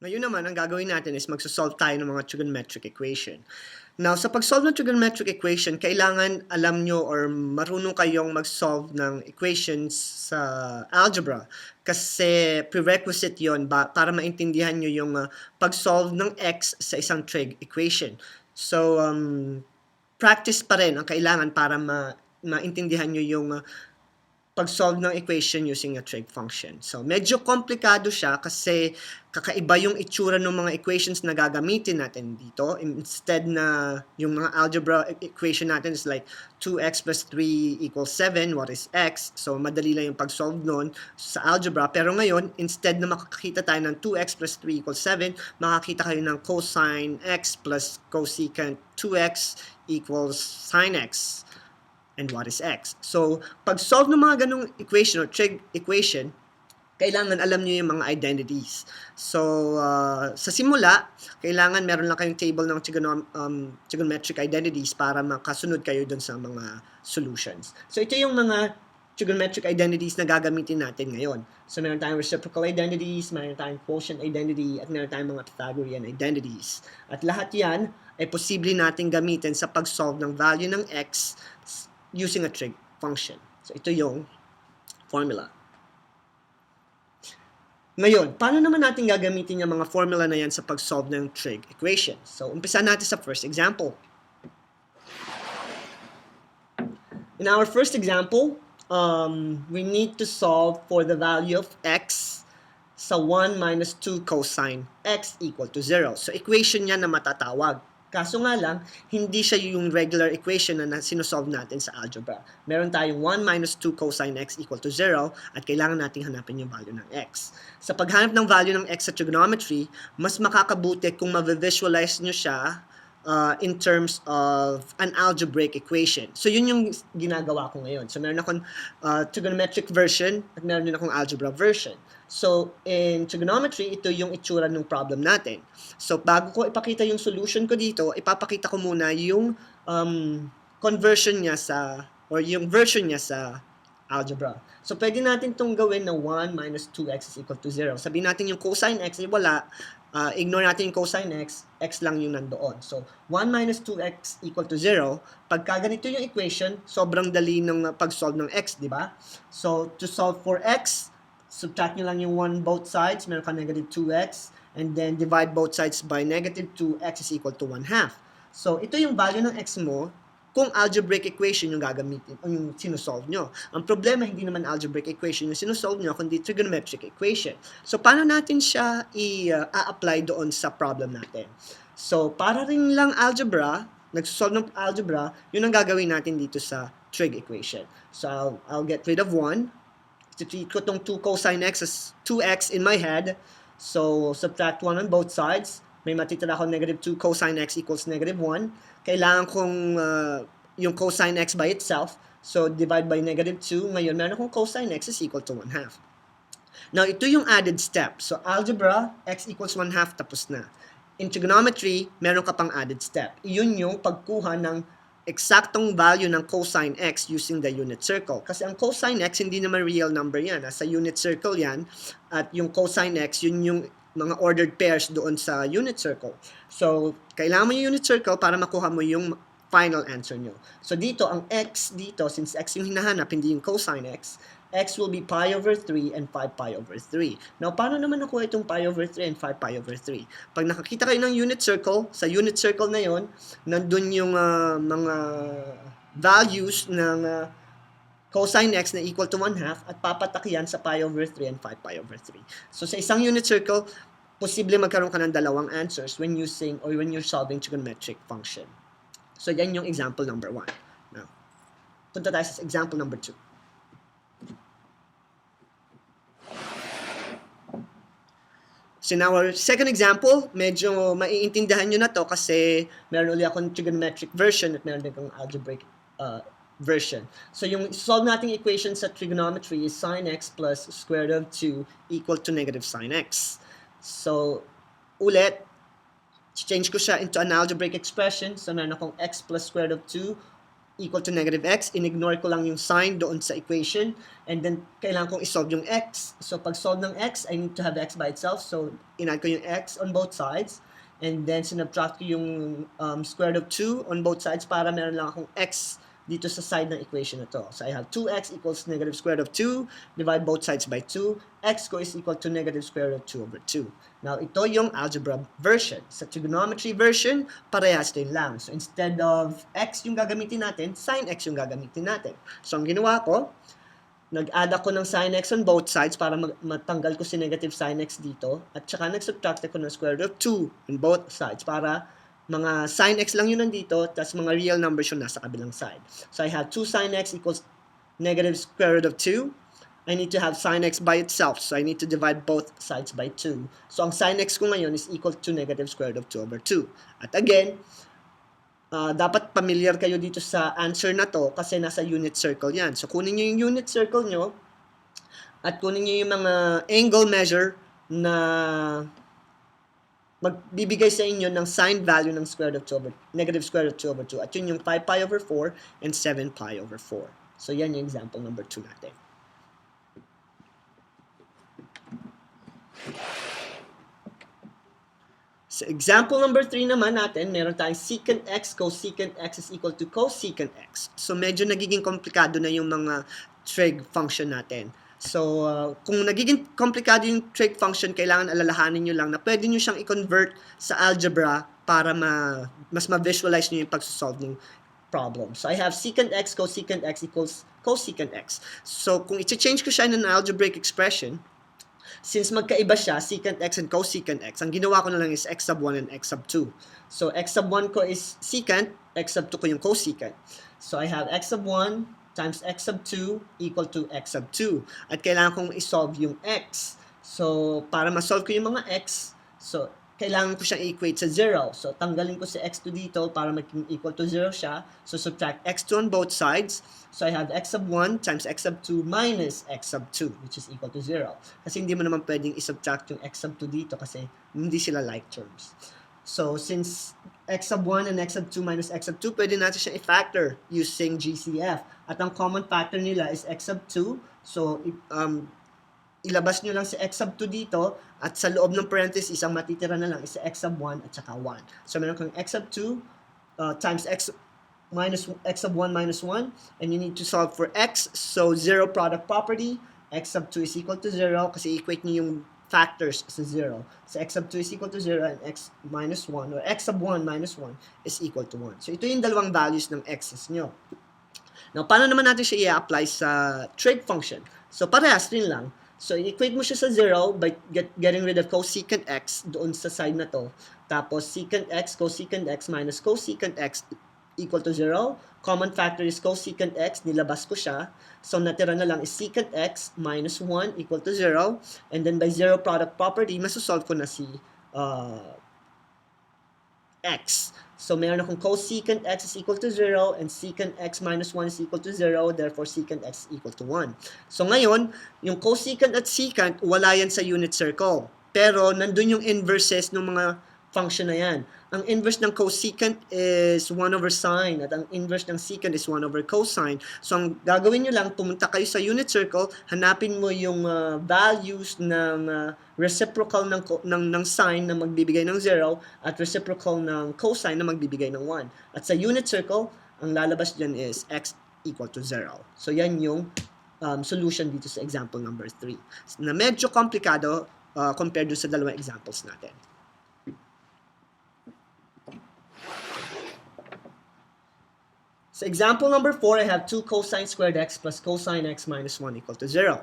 Ngayon naman, ang gagawin natin is magsosolve tayo ng mga trigonometric equation. Now, sa pag-solve ng trigonometric equation, kailangan alam nyo or marunong kayong mag-solve ng equations sa algebra. Kasi prerequisite yon ba, para maintindihan nyo yung uh, pag-solve ng x sa isang trig equation. So, um, practice pa rin ang kailangan para ma maintindihan nyo yung uh, pag-solve ng equation using a trig function. So, medyo komplikado siya kasi kakaiba yung itsura ng mga equations na gagamitin natin dito. Instead na yung mga algebra equation natin is like 2x plus 3 equals 7, what is x? So, madali lang yung pag-solve nun sa algebra. Pero ngayon, instead na makakita tayo ng 2x plus 3 equals 7, makakita kayo ng cosine x plus cosecant 2x equals sine x and what is x. So, pag solve ng mga ganong equation or trig equation, kailangan alam niyo yung mga identities. So, uh, sa simula, kailangan meron lang kayong table ng trigonom, um, trigonometric identities para makasunod kayo dun sa mga solutions. So, ito yung mga trigonometric identities na gagamitin natin ngayon. So, meron tayong reciprocal identities, meron tayong quotient identity, at meron tayong mga Pythagorean identities. At lahat yan ay posible natin gamitin sa pag-solve ng value ng x using a trig function. So, ito yung formula. Ngayon, paano naman natin gagamitin yung mga formula na yan sa pag-solve ng trig equation? So, umpisa natin sa first example. In our first example, um, we need to solve for the value of x sa 1 minus 2 cosine x equal to 0. So, equation niya na matatawag. Kaso nga lang, hindi siya yung regular equation na sinusolve natin sa algebra. Meron tayong 1 minus 2 cosine x equal to 0 at kailangan nating hanapin yung value ng x. Sa paghanap ng value ng x sa trigonometry, mas makakabuti kung ma-visualize nyo siya uh, in terms of an algebraic equation. So, yun yung ginagawa ko ngayon. So, meron akong uh, trigonometric version at meron din akong algebra version. So, in trigonometry, ito yung itsura ng problem natin. So, bago ko ipakita yung solution ko dito, ipapakita ko muna yung um, conversion niya sa, or yung version niya sa algebra. So, pwede natin itong gawin na 1 minus 2x is equal to 0. Sabihin natin yung cosine x ay wala, uh, ignore natin yung cosine x, x lang yung nandoon. So, 1 minus 2x equal to 0. Pagka ganito yung equation, sobrang dali ng pag-solve ng x, di ba? So, to solve for x, subtract nyo lang yung 1 both sides, meron ka negative 2x, and then divide both sides by negative 2x is equal to 1 half. So, ito yung value ng x mo kung algebraic equation yung gagamitin o yung sinusolve nyo. Ang problema, hindi naman algebraic equation yung sinusolve nyo, kundi trigonometric equation. So, paano natin siya i-apply doon sa problem natin? So, para rin lang algebra, nagsosolve ng algebra, yun ang gagawin natin dito sa trig equation. So, I'll, I'll get rid of 1, substitute ko tong 2 cosine x as 2x in my head. So, subtract 1 on both sides. May matitira ako negative 2 cosine x equals negative 1. Kailangan kong uh, yung cosine x by itself. So, divide by negative 2. Ngayon, meron akong cosine x is equal to 1 half. Now, ito yung added step. So, algebra, x equals 1 half, tapos na. In trigonometry, meron ka pang added step. Iyon yung pagkuha ng eksaktong value ng cosine x using the unit circle. Kasi ang cosine x, hindi naman real number yan. Nasa unit circle yan. At yung cosine x, yun yung mga ordered pairs doon sa unit circle. So, kailangan mo yung unit circle para makuha mo yung final answer nyo. So, dito, ang x dito, since x yung hinahanap, hindi yung cosine x, x will be pi over 3 and 5 pi over 3. Now, paano naman nakuha itong pi over 3 and 5 pi over 3? Pag nakakita kayo ng unit circle, sa unit circle na yon, nandun yung uh, mga values ng uh, cosine x na equal to 1 half at papatak yan sa pi over 3 and 5 pi over 3. So, sa isang unit circle, posible magkaroon ka ng dalawang answers when using or when you're solving trigonometric function. So, yan yung example number 1. Now, punta tayo sa example number 2. So in our second example, medyo maiintindihan nyo na to kasi meron ulit akong trigonometric version at meron din akong algebraic uh, version. So yung solve nating equation sa trigonometry is sine x plus square root of 2 equal to negative sine x. So ulit, change ko siya into an algebraic expression. So meron akong x plus square root of 2 equal to negative x, in-ignore ko lang yung sign doon sa equation, and then kailangan kong isolve yung x. So pag solve ng x, I need to have x by itself, so inadd ko yung x on both sides, and then sinubtract ko yung um, square root of 2 on both sides para meron lang akong x dito sa side ng equation na to. So I have 2x equals negative square root of 2, divide both sides by 2, x ko is equal to negative square root of 2 over 2. Now, ito yung algebra version. Sa trigonometry version, parehas din lang. So instead of x yung gagamitin natin, sin x yung gagamitin natin. So ang ginawa ko, nag-add ako ng sin x on both sides para matanggal ko si negative sin x dito. At saka nag-subtract ako ng square root of 2 on both sides para mga sin x lang yun nandito, tapos mga real numbers yung nasa kabilang side. So I have 2 sin x equals negative square root of 2. I need to have sin x by itself, so I need to divide both sides by 2. So ang sin x ko ngayon is equal to negative square root of 2 over 2. At again, uh, dapat familiar kayo dito sa answer na to kasi nasa unit circle yan. So kunin nyo yung unit circle nyo at kunin nyo yung mga angle measure na magbibigay sa inyo ng sign value ng square root of 2 over, negative square root of 2 over 2. At yun yung 5 pi over 4 and 7 pi over 4. So yan yung example number 2 natin. Sa example number 3 naman natin, meron tayong secant x, cosecant x is equal to cosecant x. So medyo nagiging komplikado na yung mga trig function natin. So, uh, kung nagiging komplikado yung trig function, kailangan alalahanin nyo lang na pwede nyo siyang i-convert sa algebra para ma, mas ma-visualize nyo yung pagsosolve ng problem. So, I have secant x, cosecant x equals cosecant x. So, kung i-change ko siya in an algebraic expression, since magkaiba siya, secant x and cosecant x, ang ginawa ko na lang is x sub 1 and x sub 2. So, x sub 1 ko is secant, x sub 2 ko yung cosecant. So, I have x sub 1 times x sub 2 equal to x sub 2. At kailangan kong isolve yung x. So, para ma-solve ko yung mga x, so, kailangan ko siyang equate sa 0. So, tanggalin ko si x2 dito para maging equal to 0 siya. So, subtract x2 on both sides. So, I have x sub 1 times x sub 2 minus x sub 2, which is equal to 0. Kasi hindi mo naman pwedeng isubtract yung x sub 2 dito kasi hindi sila like terms. So, since x sub 1 and x sub 2 minus x sub 2, pwede natin siya i-factor using GCF. At ang common factor nila is x sub 2. So, um, ilabas nyo lang si x sub 2 dito at sa loob ng parenthesis, ang matitira na lang is x sub 1 at saka 1. So, meron kang x sub 2 uh, times x minus x sub 1 minus 1 and you need to solve for x. So, zero product property. x sub 2 is equal to 0 kasi equate nyo yung factors sa 0. So, x sub 2 is equal to 0 and x minus 1 or x sub 1 minus 1 is equal to 1. So, ito yung dalawang values ng x's nyo. Now, paano naman natin siya i-apply sa trig function? So, parehas rin lang. So, i-equate mo siya sa 0 by get, getting rid of cosecant x doon sa side na to. Tapos, secant x, cosecant x minus cosecant x equal to 0. Common factor is cosecant x, nilabas ko siya. So, natira na lang is secant x minus 1 equal to 0. And then, by zero product property, masosolve ko na si uh, x. So, meron akong cosecant x is equal to 0 and secant x minus 1 is equal to 0. Therefore, secant x is equal to 1. So, ngayon, yung cosecant at secant, wala yan sa unit circle. Pero, nandun yung inverses ng mga function na yan. Ang inverse ng cosecant is 1 over sine at ang inverse ng secant is 1 over cosine. So, ang gagawin nyo lang, pumunta kayo sa unit circle, hanapin mo yung uh, values ng uh, reciprocal ng, ng, ng sine na magbibigay ng 0 at reciprocal ng cosine na magbibigay ng 1. At sa unit circle, ang lalabas dyan is x equal to 0. So, yan yung um, solution dito sa example number 3. Na medyo komplikado uh, compared sa dalawang examples natin. Sa example number 4, I have 2 cosine squared x plus cosine x minus 1 equal to 0.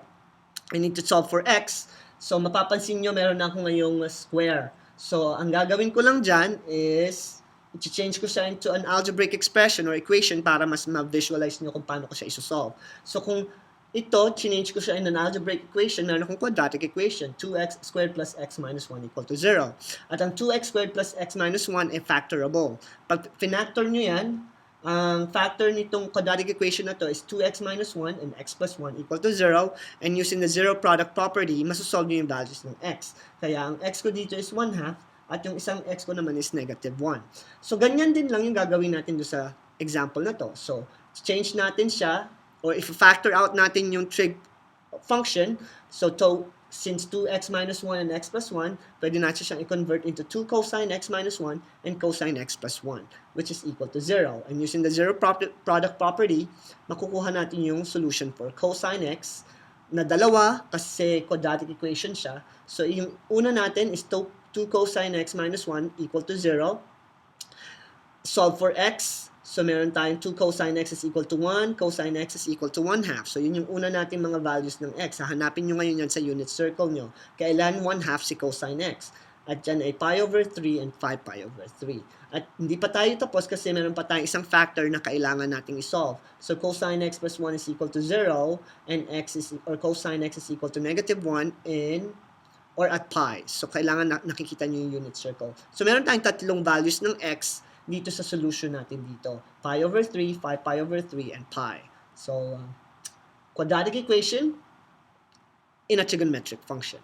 I need to solve for x. So, mapapansin nyo, meron na ako ngayong square. So, ang gagawin ko lang dyan is, i-change ko siya into an algebraic expression or equation para mas ma-visualize nyo kung paano ko siya isosolve. So, kung ito, change ko siya in an algebraic equation, meron akong quadratic equation, 2x squared plus x minus 1 equal to 0. At ang 2x squared plus x minus 1 ay factorable. Pag finactor nyo yan, ang factor nitong quadratic equation na to is 2x minus 1 and x plus 1 equal to 0. And using the zero product property, masosolve nyo yung values ng x. Kaya ang x ko dito is 1 half at yung isang x ko naman is negative 1. So, ganyan din lang yung gagawin natin do sa example na to. So, change natin siya, or if factor out natin yung trig function, so to, since 2x minus 1 and x plus 1, pwede natin siyang i-convert into 2 cosine x minus 1 and cosine x plus 1, which is equal to 0. And using the zero prop- product property, makukuha natin yung solution for cosine x na dalawa kasi quadratic equation siya. So, yung una natin is to 2 cosine x minus 1 equal to 0. Solve for x. So, meron tayong 2 cosine x is equal to 1, cosine x is equal to 1 half. So, yun yung una nating mga values ng x. Hahanapin nyo ngayon yan sa unit circle nyo. Kailan 1 half si cosine x. At dyan ay pi over 3 and 5 pi over 3. At hindi pa tayo tapos kasi meron pa tayong isang factor na kailangan nating isolve. So cosine x plus 1 is equal to 0 and x is or cosine x is equal to negative 1 in or at pi. So kailangan na, nakikita nyo yung unit circle. So meron tayong tatlong values ng x dito sa solution natin dito. Pi over 3, 5 pi over 3, and pi. So, uh, quadratic equation in a trigonometric function.